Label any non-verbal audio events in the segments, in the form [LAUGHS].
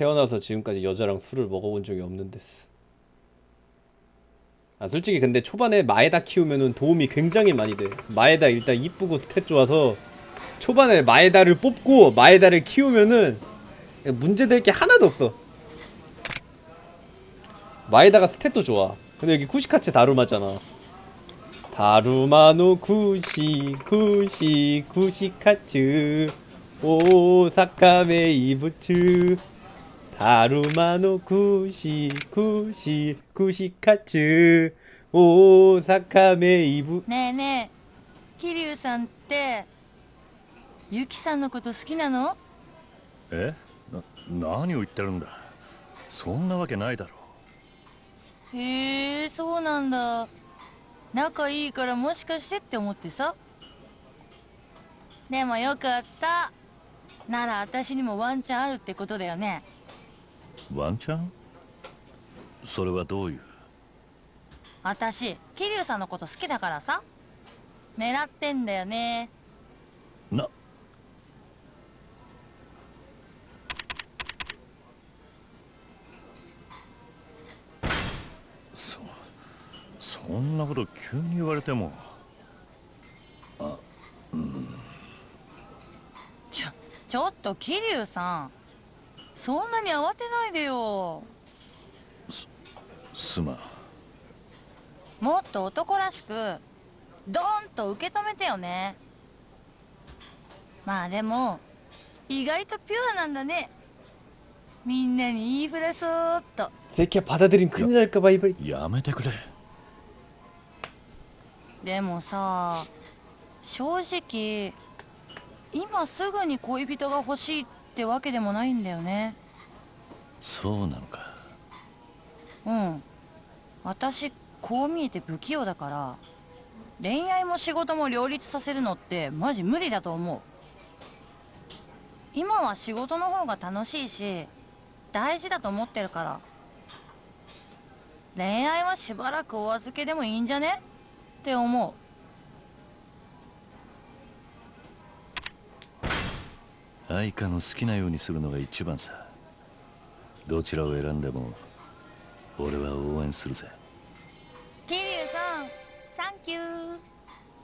태어나서 지금까지 여자랑 술을 먹어본 적이 없는 데스. 아 솔직히 근데 초반에 마에다 키우면은 도움이 굉장히 많이 돼. 마에다 일단 이쁘고 스탯 좋아서 초반에 마에다를 뽑고 마에다를 키우면은 문제될 게 하나도 없어. 마에다가 스탯도 좋아. 근데 여기 쿠시카츠 다루마잖아. 다루마노 쿠시 쿠시 쿠시카츠 오사카메 이부츠 春間のくしくしくしかちゅう大阪名物。ねえねえ桐生さんってゆきさんのこと好きなの？え？な何を言ってるんだ。そんなわけないだろう。へえそうなんだ。仲いいからもしかしてって思ってさ。でもよかった。なら私にもワンチャンあるってことだよね。ワンチャンそれはどういう？私桐生さんのこと好きだからさ。狙ってんだよね。な。そそんなこと急に言われても。ちょちょっと桐生さんそんなに慌てないでよすまんもっと男らしくドーンと受け止めてよねまあでも意外とピュアなんだねみんなに言いふらそうっと 새끼야 받아들인 큰일 날까봐 이발 やめてくれでもさ正直今すぐに恋人が欲しいって わけでもないんだよね。そうなのか。うん。私こう見えて不器用だから恋愛も仕事も両立させるのってマジ無理だと思う。今は仕事の方が楽しいし大事だと思ってるから。恋愛はしばらくお預けでもいいんじゃね？って思う愛花の好きなようにするのが一番さ。どちらを選んでも俺は応援するぜ。桐生さんサンキュー。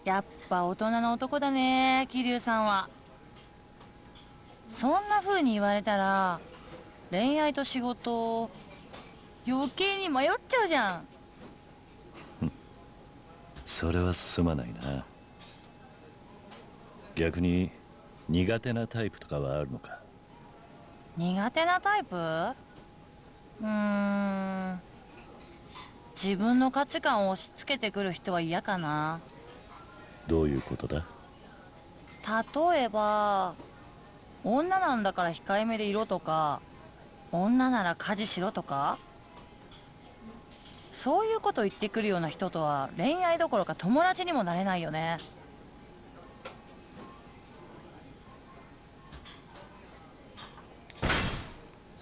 やっぱ大人の男だね桐生さんは。そんな風に言われたら恋愛と仕事余計に迷っちゃうじゃん。それはすまないな。逆に苦手なタイプとかはあるのか？苦手なタイプ？うーん。自分の価値観を押し付けてくる人は嫌かな。どういうことだ？例えば女なんだから控えめでいろとか女なら家事しろとかそういうこと言ってくるような人とは恋愛どころか友達にもなれないよね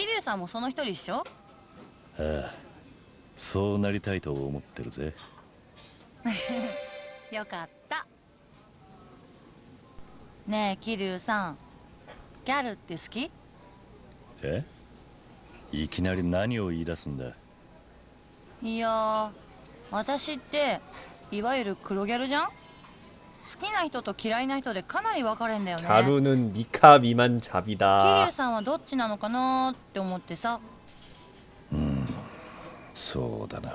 桐生さんもその一人っしょ？ああそうなりたいと思ってるぜ。[LAUGHS] よかった。ねえ桐生さん。ギャルって好き？え？いきなり何を言い出すんだ？いやー私っていわゆる黒ギャルじゃん？好きな人と嫌いな人でかなり分かれんだよね 자루는 미카 미만 桐 잡이다 生さんはどっちなのかなーって思ってさそうだな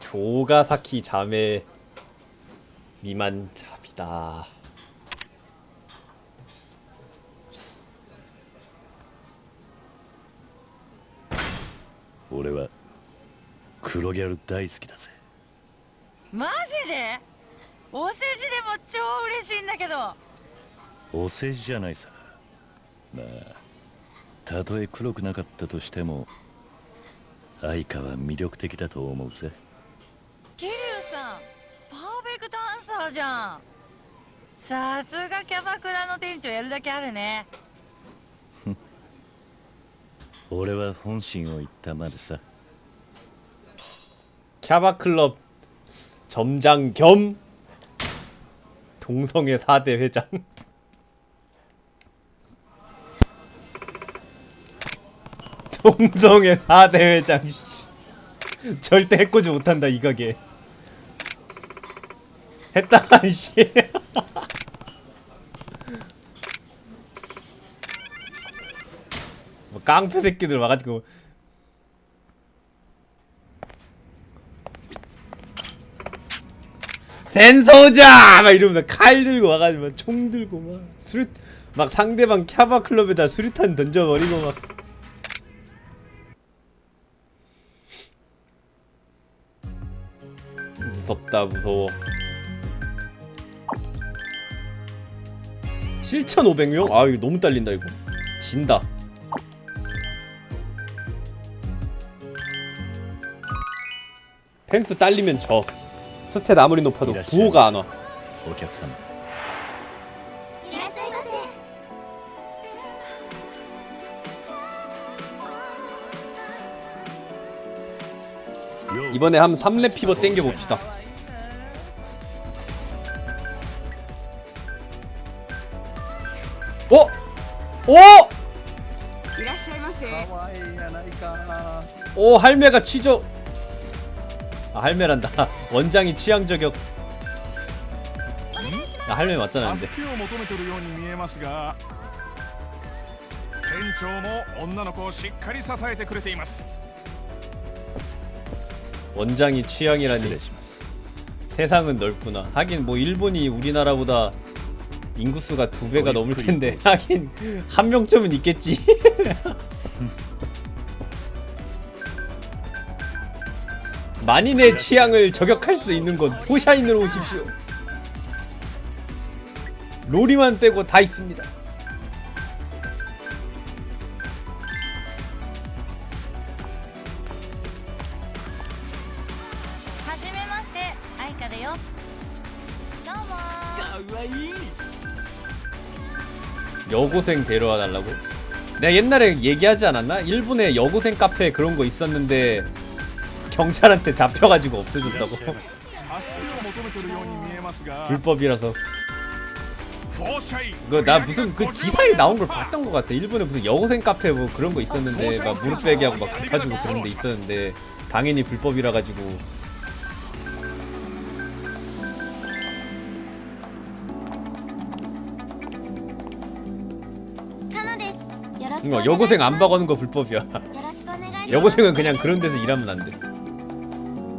조가사키 자매 미만 잡이다 俺は黒ギャル大好きだぜマジで お世辞でも超嬉しいんだけどお世辞じゃないさまあたとえ黒くなかったとしても 愛花は魅力的だと思うぜ桐生さんパーフェクトアンサーじゃんさすがキャバクラの店長やるだけあるね[LAUGHS] 俺は本心を言ったまでさ 캬바클럽 점장 겸 동성애 4대 회장. [LAUGHS] 동성애 4대 회장 씨. 절대 해코지 못한다 이 가게. 했다가 씨. [LAUGHS] 뭐 깡패 새끼들 와가지고 센소자! 막 이러면서 칼 들고 와가지고 막 총 들고 막 수류 막 상대방 캬바 클럽에다 수류탄 던져버리고 막. 무섭다 무서워. 7,500명? 아 이거 너무 딸린다 이거. 진다. 펜스 딸리면 져 스탯 아무리 높아도 구호가 안 와. 이번에 한 3렙 피버 땡겨봅시다 오! 오! 오 할매가 치저 할매란다 [LAUGHS] 원장이 취향 저격 나 할매 맞잖아 근데 助けを求めてるように見えますが店長も女の子をしっかり支えてくれています 원장이 失 취향이라니 礼します 세상은 넓구나 하긴 뭐 일본이 우리나라보다 인구수가 두 배가 거의 넘을 그 텐데 인구수. [LAUGHS] 하긴 한 명쯤은 있겠지 [LAUGHS] 만인의 취향을 저격할 수 있는 건 포샤인으로 오십시오 로리만 빼고 다 있습니다 여고생 데려와 달라고? 내가 옛날에 얘기하지 않았나? 일본에 여고생 카페 그런 거 있었는데 경찰한테 잡혀가지고 없애줬다고. 불법이라서. 그나 무슨 그 기사에 나온 걸 봤던 것 같아. 일본에 무슨 여고생 카페 뭐 그런 거 있었는데 막 무릎 빼기 하고 막 갚아주고 그런 데 있었는데 당연히 불법이라 가지고. 뭐 여고생 안 박아는 거 불법이야. 여고생은 그냥 그런 데서 일하면 안돼.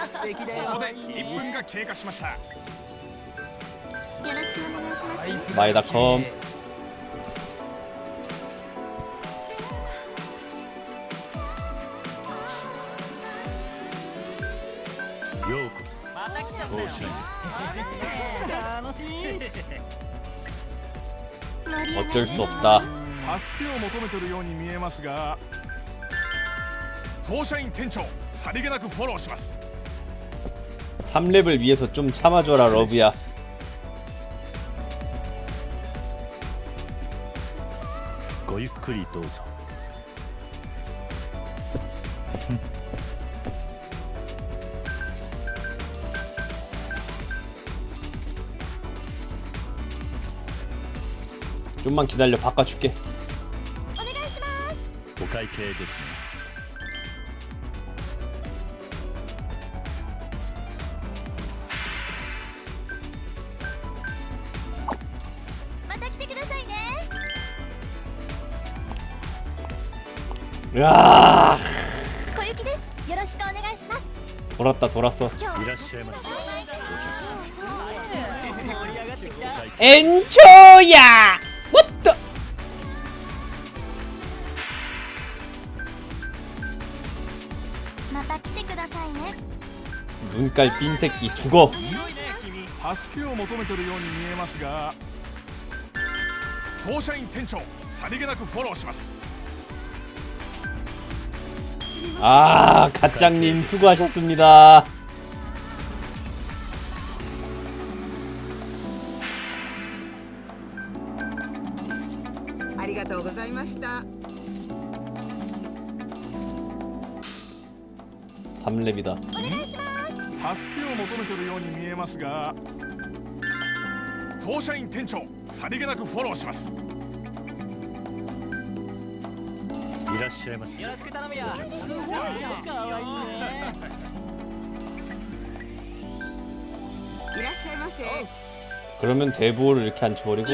ここで1分が経過しましたよろしくお願いします 마에다컴 ようこそまた来ちゃったよ方針 어쩔 수 없다 助けを求めてるように見えますがフォーシャイン店長さりげなくフォローします 3렙을 위해서 좀 참아줘라 러브야 ごゆっくりどうぞ 좀만 기다려 바꿔줄게 お会計ですね うわ小雪です。よろしくお願いします。とらったとらそういらっしゃいませ。延長や。もっと。また来てくださいね。分解ピン石器符号助けを求めてるように見えますが当社員店長さりげなくフォローします。 아 가짱님 수고하셨습니다 ありがとうございました。 3렙이다 助けを求めてるように見えますが当社員店長さりげなくフォローします いらっしゃいませよろしく頼むよお客様いらっしゃいませ。 그러면 대부호를 이렇게 안 쳐버리고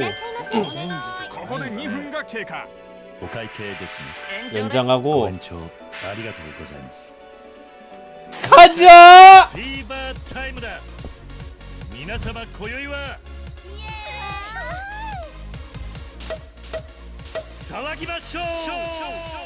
ここで2分が経過お会計ですねご 연장하고 延長ありがとうございます 가자 フィーバータイムだ皆様今宵は騒ぎましょう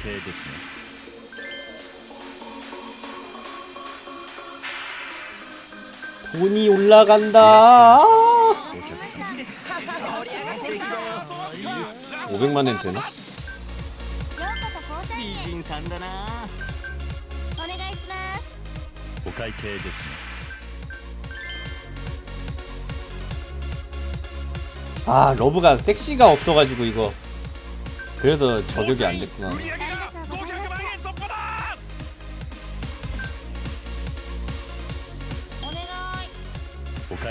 ますお会計ですね 돈이 올라간다 お客様 500만엔 되나? ようこそ校舎員へお願いしますお会計ですね 아 러브가 섹시가 없어가지고 이거 그래서 저격이 안 됐구나 売り上 お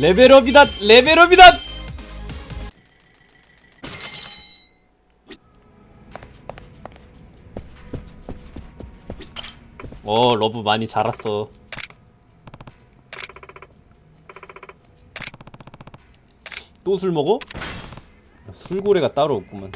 레벨업이다! 레벨업이다! 어, 러브 많이 자랐어. 또 술 먹어? 술고래가 따로 없구만.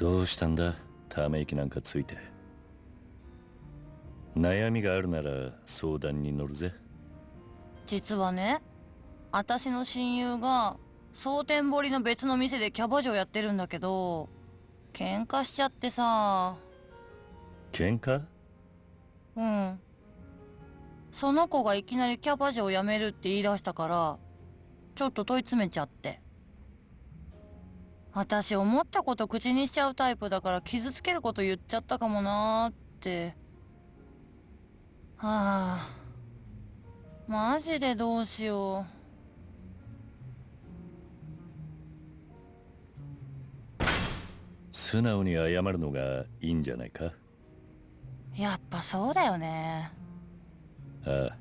どうしたんだ？ため息なんかついて。悩みがあるなら相談に乗るぜ。実はね私の親友が蒼天堀の別の店でキャバ嬢やってるんだけど喧嘩しちゃってさ。喧嘩？うん。その子がいきなりキャバ嬢を辞めるって言い出したからちょっと問い詰めちゃって私思ったこと口にしちゃうタイプだから傷つけること言っちゃったかもなーって。はあ。マジでどうしよ素直に謝るのがいいんじゃないか？うやっぱそうだよね。ああ。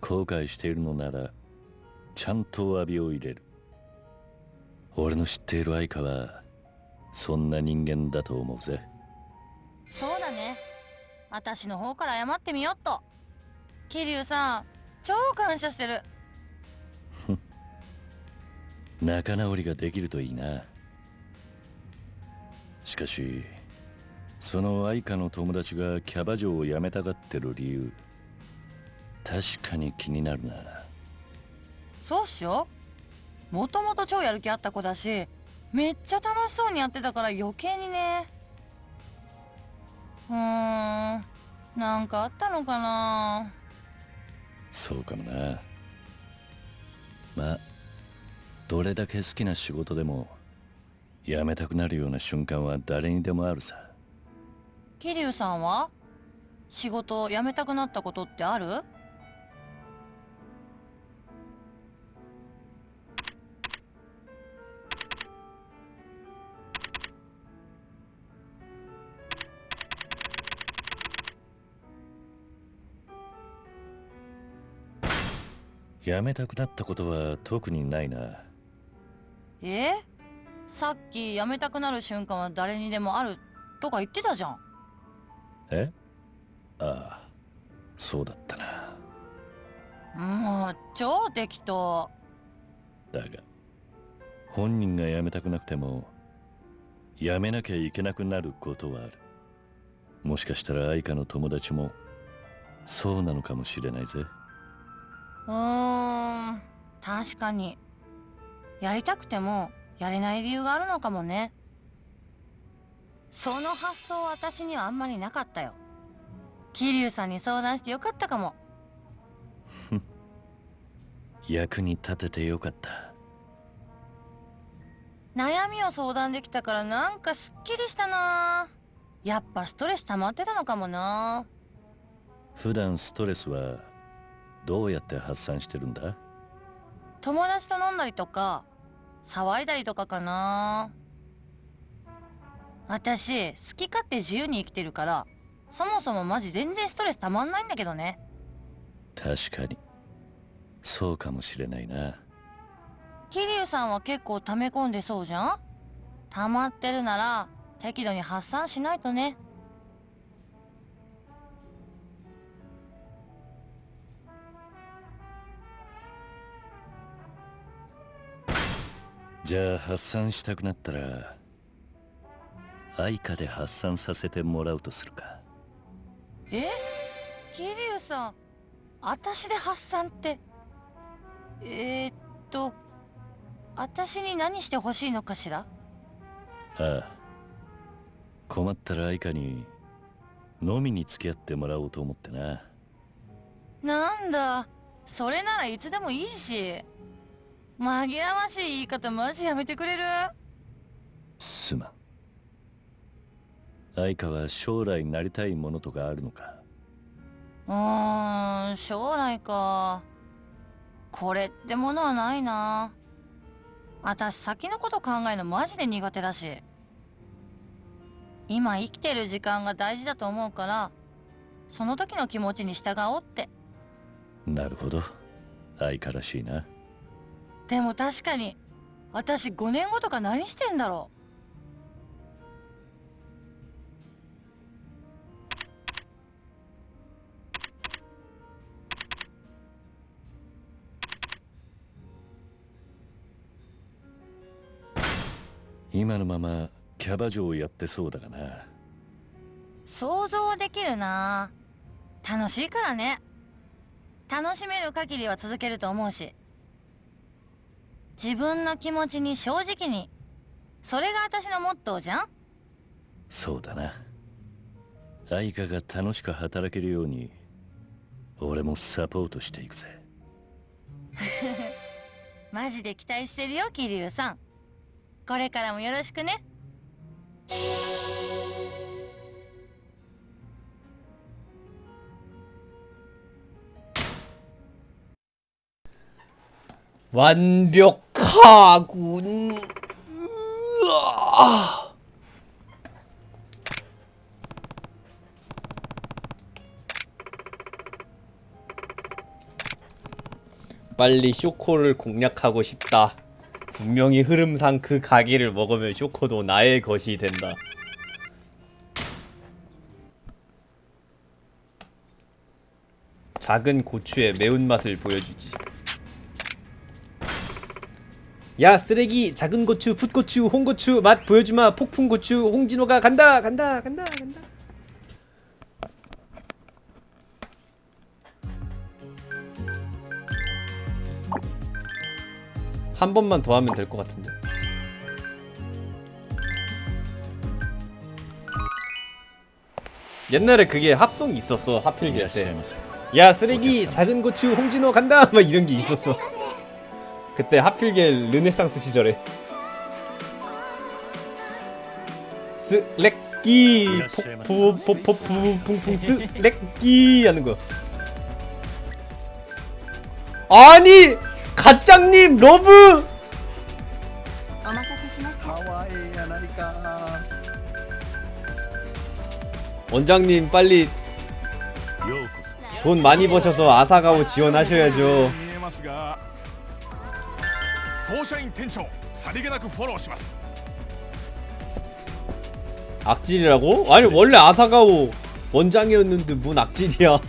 後悔しているのならちゃんと詫びを入れる俺の知っている愛花はそんな人間だと思うぜ。そうだね。私の方から謝ってみよっと。桐生さん超感謝してる。仲直りができるといいな。しかしその愛花の友達がキャバ嬢を辞めたがってる理由確かに気になるな。そうっしょ？もともと超やる気あった子だしめっちゃ楽しそうにやってたから余計にね。うーん。なんかあったのかな。そうかもな。まあどれだけ好きな仕事でも辞めたくなるような瞬間は誰にでもあるさ。桐生さんは？仕事辞めたくなったことってある？辞めたくなったことは特にないな。え？さっき辞めたくなる瞬間は誰にでもあるとか言ってたじゃん。え？ああそうだったな。もう超適当。だが本人が辞めたくなくても辞めなきゃいけなくなることはある。もしかしたら愛花の友達もそうなのかもしれないぜうーん確かに。やりたくてもやれない理由があるのかもね。その発想は私にはあんまりなかったよ。桐生さんに相談してよかったかも。[LAUGHS] 役に立ててよかった。悩みを相談できたからなんかすっきりしたな。やっぱストレス溜まってたのかもな。普段ストレスはどうやって発散してるんだ？友達と飲んだりとか騒いだりとかかな。私好き勝手自由に生きてるからそもそもマジ全然ストレス溜まんないんだけどね。確かに。そうかもしれないな。桐生さんは結構溜め込んでそうじゃん？溜まってるなら適度に発散しないとねじゃあ発散したくなったら愛花で発散させてもらうとするか。え？桐生さん私で発散ってえー、っと私に何してほしいのかしら？ああ困ったら愛花に飲みに付き合ってもらおうと思ってな。なんだそれならいつでもいいし紛らわしい言い方マジやめてくれる？すまん。愛花は将来なりたいものとかあるのか？うーん将来か。これってものはないな。私先のこと考えるのマジで苦手だし。今生きてる時間が大事だと思うからその時の気持ちに従おうって。なるほど。愛花らしいなでも確かに私5年後とか何してんだろ今のままキャバ嬢をやってそうだがな。う想像できるな。楽しいからね。楽しめる限りは続けると思うし自分の気持ちに正直に。それが私のモットーじゃん。そうだな。愛花が楽しく働けるように俺もサポートしていくぜ。[LAUGHS] マジで期待してるよ桐生さん。これからもよろしくね 완벽하군 으아. 빨리 쇼코를 공략하고 싶다. 분명히 흐름상 그 가게를 먹으면 쇼코도 나의 것이 된다. 작은 고추의 매운맛을 보여주지. 야 쓰레기 작은 고추 풋고추 홍고추 맛 보여주마. 폭풍고추 홍진호가 간다 간다 간다 간다. 한 번만 더 하면 될 것 같은데. 옛날에 그게 합성 있었어 하필 때. 예, 야 쓰레기 작은 고추 홍진호 간다. [LAUGHS] 막 이런 게 있었어. 그때 하필길 르네상스 시절에. 쓰레기 폭풍풍풍 쓰레기 하는 거. 아니 가짱님 러브! 원장님 빨리 돈 많이 버셔서 아사가오 지원하셔야죠. 当社員店長さりげなくフォローします 악질이라고? 아니 원래 아사가오 원장이었는데 뭔 악질이야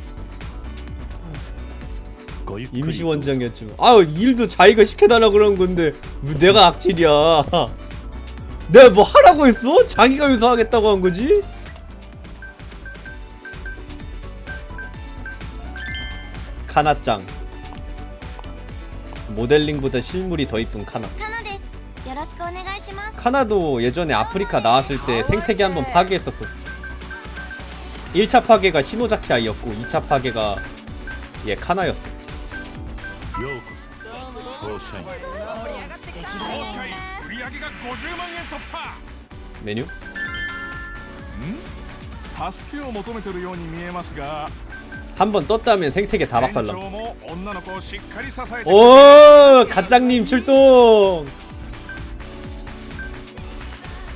ごゆっくり 임시 どうぞ 원장이었지 아 일도 자기가 시켜달라 그런 건데 왜 내가 악질이야 [LAUGHS] 내가 뭐 하라고 했어? 자기가 여기서 하겠다고 한 거지? 카나짱 모델링보다 실물이 더 이쁜 카나 カナですよろしくお願いします 카나도 예전에 아프리카 나왔을 때 생태계 한번 파괴했었어 1차 파괴가 시노자키 아이였고 2차 파괴가 얘 카나였어 ようこそ当社員当社員売上が50万円突破 메뉴? 助けを求めてるように見えますが 한 번 떴다면 생태계 다 박살나 오 가짱님 출동!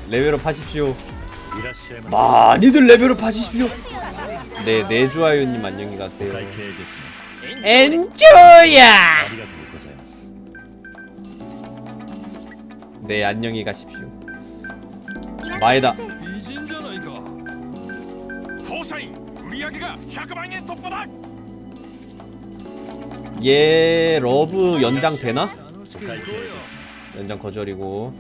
레벨업 하십시오. 많이들 레벨업 하십시오. 네 네주아요님 안녕히 가세요. 엔조야! 네 안녕히 가십시오. 마에다. 이야기가 샤크방의 톱바닥. 얘 러브 연장 되나? 연장 거절이고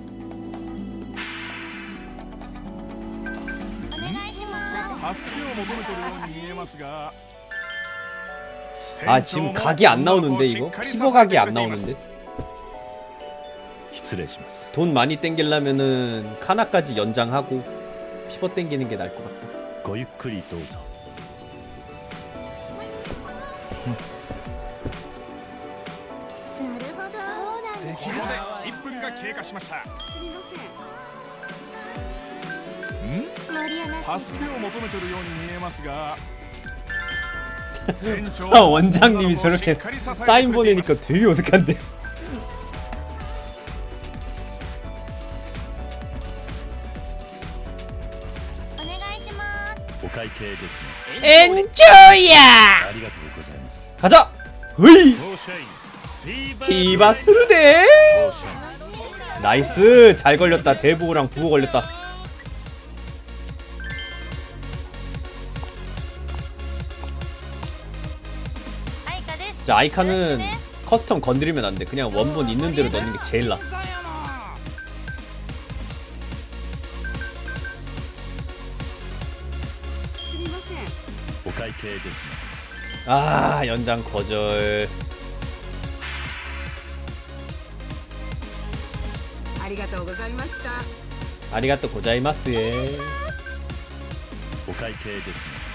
아 지금 각이 안 나오는데 이거? 피버 각이 안 나오는데? 돈 많이 땡길라면은 카나까지 연장하고 피버 땡기는 게 나을 것 같다. 経過しました森山助けを求めてるように見えますが店長 아, 원장님이 저렇게 しっかり支えてくれています 사인 보내니까 되게 어색한데 お願いしますお会計ですね 엔조야 ありがとうございます 가자 으이 当社員フィーバー 피바스르데 当社員 나이스. 잘 걸렸다. 대부호랑 부호 걸렸다. 자 아이카는 커스텀 건드리면 안돼. 그냥 원본 있는 대로 넣는 게 제일 나아. 아 연장 거절. りがとうございました 아리가또 고자이마스에 お会計ですね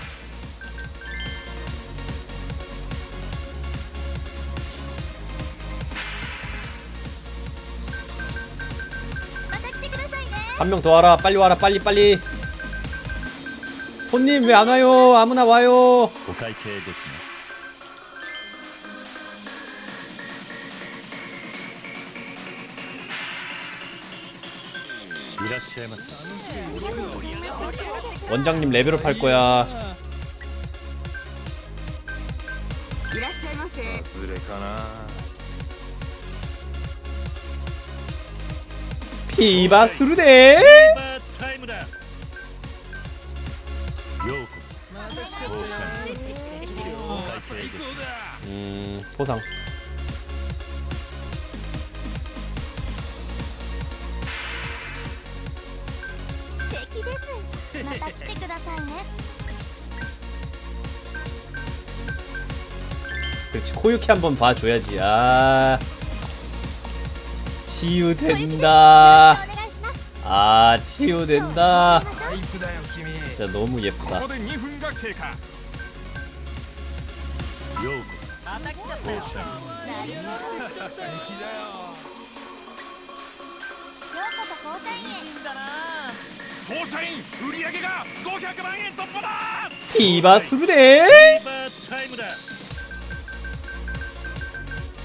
한 명 더 와라 빨리 와라 빨리 빨리 손님 왜 안 와요 아무나 와요 お会計ですね 원장님 레벨업 할 거야. 피바스루데. 음, 포상. また来てくださいね 그렇지 코유키 한번 봐줘야지 아 치유된다 お願いします 아 치유된다 タイプだよ君 진짜 너무 こ 예쁘다 こで2分が経過ようこそまた来ちゃった当よ社になるほどようこそ校舎員へいいんだな当社員売り上げが500万円突破だ 피바스루데 バータイムだ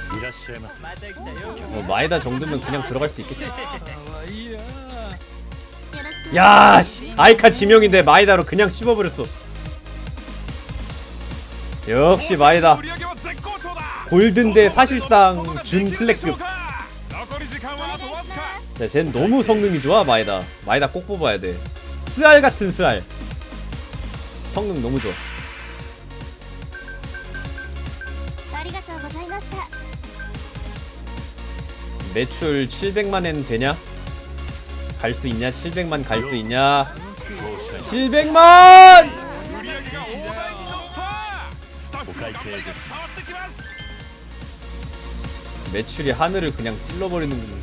いらっしゃいませまた来たよ 뭐 마에다 정도면 그냥 들어갈 수 있겠지 よろしく 야 씨, 아이카 지명인데 마에다로 그냥 씹어버렸어 역시 마에다 売り上げは絶好調だ 골든데 사실상 준 플렉급 残り時間はあとわずか 자, 쟨 너무 성능이 좋아 마이다 마이다 꼭 뽑아야 돼 스알 같은 스알 성능 너무 좋아 매출 700만엔 되냐? 갈 수 있냐? 700만 갈 수 있냐? 700만! 매출이 하늘을 그냥 찔러버리는군.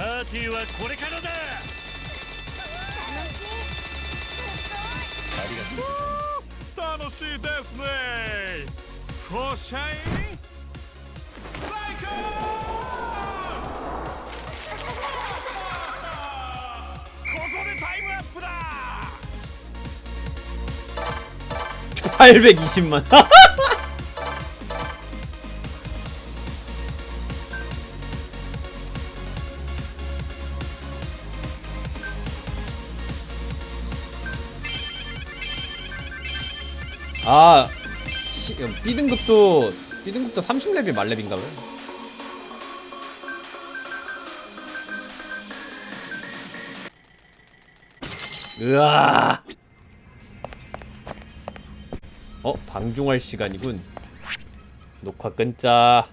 パーティーはこれからだ。楽しいありがとうございます楽しいですね。フォーシャイン最高。ここでタイムアップだ820만 B등급도 B등급도 30렙이 말렙인가 봐요? 으아. 어 방종할 시간이군. 녹화 끊자